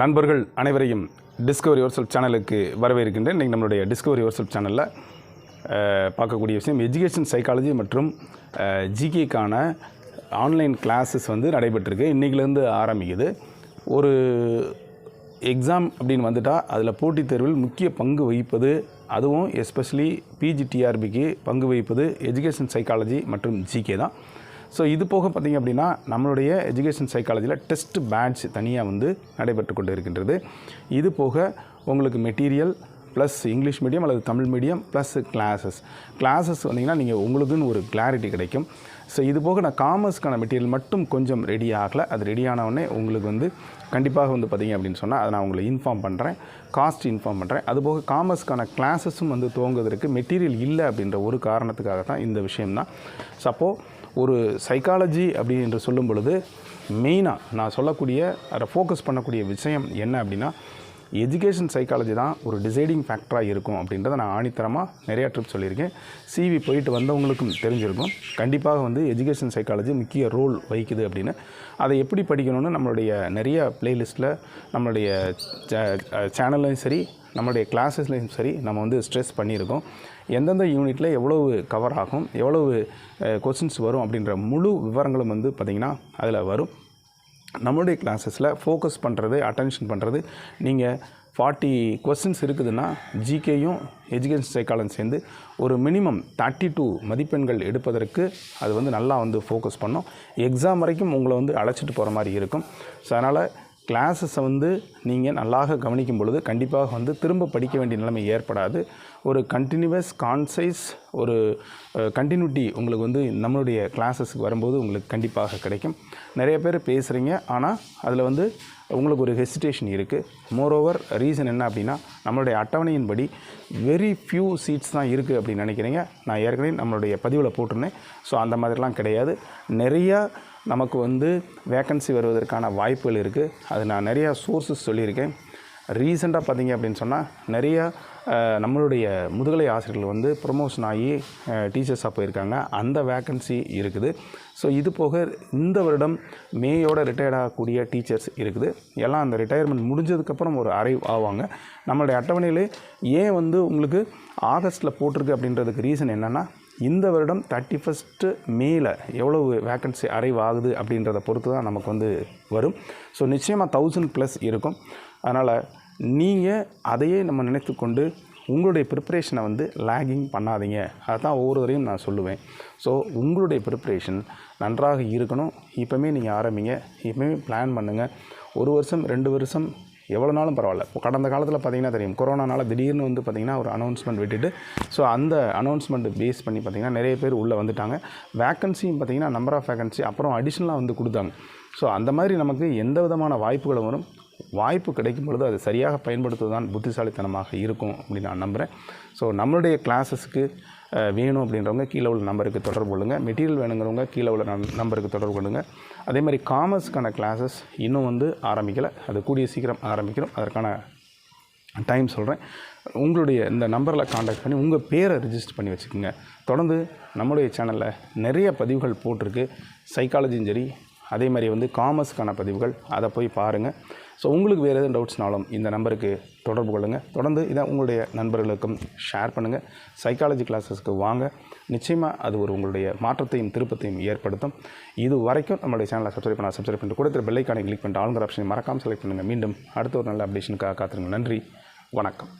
நண்பர்கள் அனைவரையும் Discovery your சேனலுக்கு வரவேற்கின்றேன். இன்றைக்கி நம்மளுடைய டிஸ்கவரி யுவர் சேனலில் பார்க்கக்கூடிய விஷயம் எஜுகேஷன் சைக்காலஜி மற்றும் ஜிகேக்கான ஆன்லைன் கிளாஸஸ் வந்து நடைபெற்றிருக்கு. இன்றைக்கிலேருந்து ஆரம்பிக்குது. ஒரு எக்ஸாம் அப்படின்னு வந்துட்டால் அதில் போட்டித் தேர்வில் முக்கிய பங்கு வகிப்பது அதுவும் எஸ்பெஷலி பிஜிடிஆர்பிக்கு பங்கு வகிப்பது எஜுகேஷன் சைக்காலஜி மற்றும் ஜிகே தான். ஸோ இது போக பார்த்திங்க அப்படின்னா நம்மளுடைய எஜுகேஷன் சைக்காலஜியில் டெஸ்ட் பேட்ச் தனியாக வந்து நடைபெற்று கொண்டு இருக்கின்றது இது போக உங்களுக்கு மெட்டீரியல் ப்ளஸ் இங்கிலீஷ் மீடியம் அல்லது Tamil medium plus classes classes வந்தீங்கன்னா நீங்கள் உங்களுக்குன்னு ஒரு கிளாரிட்டி கிடைக்கும். ஸோ இது போக நான் காமர்ஸ்க்கான மெட்டீரியல் மட்டும் கொஞ்சம் ரெடி ஆகலை. அது ரெடி ஆனவுடனே உங்களுக்கு வந்து கண்டிப்பாக வந்து பார்த்தீங்க அப்படின்னு சொன்னால் அதை நான் உங்களை இன்ஃபார்ம் பண்ணுறேன் காஸ்ட் இன்ஃபார்ம் பண்ணுறேன் அதுபோக காமர்ஸ்க்கான கிளாஸஸும் வந்து துவங்குவதற்கு மெட்டீரியல் இல்லை அப்படின்ற ஒரு காரணத்துக்காக தான் இந்த விஷயம்தான் ஸோ அப்போது ஒரு சைக்காலஜி அப்படி என்று சொல்லும் பொழுது மெயினாக நான் சொல்லக்கூடிய அதை ஃபோக்கஸ் பண்ணக்கூடிய விஷயம் என்ன அப்படின்னா எஜுகேஷன் சைக்காலஜி தான் ஒரு டிசைடிங் ஃபேக்டராக இருக்கும் அப்படின்றத நான் ஆணித்தரமாக நிறையா ட்ரிப் சொல்லியிருக்கேன். சிவி போயிட்டு வந்தவங்களுக்கும் தெரிஞ்சிருக்கும். கண்டிப்பாக வந்து எஜுகேஷன் சைக்காலஜி முக்கிய ரோல் வகிக்குது அப்படின்னு. அதை எப்படி படிக்கணும்னு நம்மளுடைய நிறைய பிளேலிஸ்ட்டில் நம்மளுடைய சேனல்லையும் சரி நம்மளுடைய கிளாஸஸ்லையும் சரி நம்ம வந்து ஸ்ட்ரெஸ் பண்ணியிருக்கோம். எந்தெந்த யூனிட்டில் எவ்வளவு கவர் ஆகும் எவ்வளவு கொஸ்டின்ஸ் வரும் அப்படின்ற முழு விவரங்களும் வந்து பார்த்திங்கன்னா அதில் வரும். நம்மளுடைய கிளாஸஸில் ஃபோக்கஸ் பண்ணுறது அட்டென்ஷன் பண்ணுறது நீங்கள் ஃபார்ட்டி கொஸ்டின்ஸ் இருக்குதுன்னா ஜிகேயும் எஜுகேஷன் சைக்காலஜி சேர்ந்து ஒரு மினிமம் தேர்ட்டி டூ மதிப்பெண்கள் எடுப்பதற்கு அது வந்து நல்லா வந்து ஃபோக்கஸ் பண்ணோம். எக்ஸாம் வரைக்கும் உங்களை வந்து அழைச்சிட்டு போகிற மாதிரி இருக்கும். ஸோ அதனால் கிளாஸஸை வந்து நீங்கள் நல்லாக கவனிக்கும் பொழுது கண்டிப்பாக வந்து திரும்ப படிக்க வேண்டிய நிலைமை ஏற்படாது. ஒரு கண்டினியூவஸ் கான்சைஸ் ஒரு கண்டினியூட்டி உங்களுக்கு வந்து நம்மளுடைய கிளாஸஸுக்கு வரும்போது உங்களுக்கு கண்டிப்பாக கிடைக்கும். நிறைய பேர் பேசுகிறீங்க ஆனால் அதில் வந்து உங்களுக்கு ஒரு ஹெசிடேஷன் இருக்குது மோரோவர் ரீசன் என்ன அப்படின்னா நம்மளுடைய அட்டவணையின்படி வெரி ஃபியூ சீட்ஸ் தான் இருக்குது அப்படின்னு நினைக்கிறீங்க. நான் ஏற்கனவே நம்மளுடைய பதிவில் போட்டிருந்தேன். ஸோ அந்த மாதிரிலாம் கிடையாது. நிறையா நமக்கு வந்து வேக்கன்சி வருவதற்கான வாய்ப்புகள் இருக்குது அது நான் நிறையா சோர்ஸஸ் சொல்லியிருக்கேன். ரீசெண்டாக பார்த்தீங்க அப்படின்னு சொன்னால் நிறையா நம்மளுடைய முதுகலை ஆசிரியர்கள் வந்து ப்ரொமோஷன் ஆகி டீச்சர்ஸாக போயிருக்காங்க. அந்த வேக்கன்சி இருக்குது. ஸோ இது போக இந்த வருடம் மேயோட ரிட்டையர்ட் ஆகக்கூடிய டீச்சர்ஸ் இருக்குது. எல்லாம் அந்த ரிட்டையர்மெண்ட் முடிஞ்சதுக்கப்புறம் ஒரு அரைவ் ஆவாங்க. நம்மளுடைய அட்டவணையிலே ஏன் வந்து உங்களுக்கு ஆகஸ்ட்டில் போட்டிருக்கு அப்படின்றதுக்கு ரீசன் என்னென்னா இந்த வருடம் தேர்ட்டி ஃபஸ்ட்டு மேல எவ்வளவு வேக்கன்சி அரைவ் ஆகுது அப்படின்றத பொறுத்து தான் நமக்கு வந்து வரும். ஸோ நிச்சயமாக தௌசண்ட் ப்ளஸ் இருக்கும். அதனால் நீங்கள் அதையே நம்ம நினைத்து கொண்டு உங்களுடைய ப்ரிப்ரேஷனை வந்து லேகிங் பண்ணாதீங்க. அதுதான் ஒவ்வொருவரையும் நான் சொல்லுவேன். ஸோ உங்களுடைய ப்ரிப்ரேஷன் நன்றாக இருக்கணும். இப்போமே நீங்கள் ஆரம்பிங்க. இப்போவுமே பிளான் பண்ணுங்கள் ஒரு வருஷம் ரெண்டு வருஷம் எவ்வளோ நாளும் பரவாயில்ல. கடந்த காலத்தில் பார்த்தீங்கன்னா தெரியும். கொரோனானால திடீர்னு வந்து பார்த்திங்கன்னா ஒரு அனௌன்ஸ்மெண்ட் விட்டுட்டு ஸோ அந்த அனௌன்ஸ்மெண்ட் பேஸ் பண்ணி பார்த்திங்கன்னா நிறைய பேர் உள்ளே வந்துட்டாங்க. வேக்கன்சியும் பார்த்திங்கன்னா நம்பர் ஆஃப் வேக்கன்சி அப்புறம் அடிஷ்னலாக வந்து கொடுத்தாங்க. ஸோ அந்த மாதிரி நமக்கு எந்த விதமான வாய்ப்புகளும் வரும்? வாய்ப்பு கிடைக்கும் பொழுது அது சரியாக பயன்படுத்துவது தான் புத்திசாலித்தனமாக இருக்கும் அப்படின்னு நான் நம்புகிறேன் ஸோ நம்மளுடைய கிளாஸஸ்க்கு வேணும் அப்படின்றவங்க கீழே உள்ள நம்பருக்கு தொடர்பு கொள்ளுங்கள் மெட்டீரியல் வேணுங்கிறவங்க கீழே உள்ள நம்பருக்கு தொடர்பு கொள்ளுங்கள் அதே மாதிரி காமர்ஸ்க்கான கிளாஸஸ் இன்னும் வந்து ஆரம்பிக்கலை. அது கூடிய சீக்கிரம் ஆரம்பிக்கிறோம். அதற்கான டைம் சொல்கிறேன் உங்களுடைய இந்த நம்பரில் காண்டாக்ட் பண்ணி உங்கள் பேரை ரிஜிஸ்டர் பண்ணி வச்சுக்கோங்க. தொடர்ந்து நம்மளுடைய சேனலில் நிறைய பதிவுகள் போட்டிருக்கு. சைக்காலஜியும் சரி அதே மாதிரி வந்து காமர்ஸ்க்கான பதிவுகள் அதை போய் பாருங்கள் ஸோ உங்களுக்கு வேறு எதுவும் டவுட்ஸ்னாலும் இந்த நம்பருக்கு தொடர்பு கொள்ளுங்கள் தொடர்ந்து இதை உங்களுடைய நண்பர்களுக்கும் ஷேர் பண்ணுங்கள் சைக்காலஜி கிளாஸஸ்க்கு வாங்க. நிச்சயமாக அது ஒரு உங்களுடைய மாற்றத்தையும் திருப்பத்தையும் ஏற்படுத்தும். இது வரைக்கும் நம்மளுடைய சேனலை சப்ஸ்கிரைப் பண்ண சப்ஸ்கிரைப் பண்ணிட்டு கொடுத்துரு பெல்லைக்கானை கிளிக் பண்ணிட்டு ஆளுங்கிற ஆப்ஷனை மறக்காமல் செலக்ட் பண்ணுங்கள் மீண்டும் அடுத்த ஒரு நல்ல அப்டேஷனுக்காக காத்திருங்க நன்றி. வணக்கம்.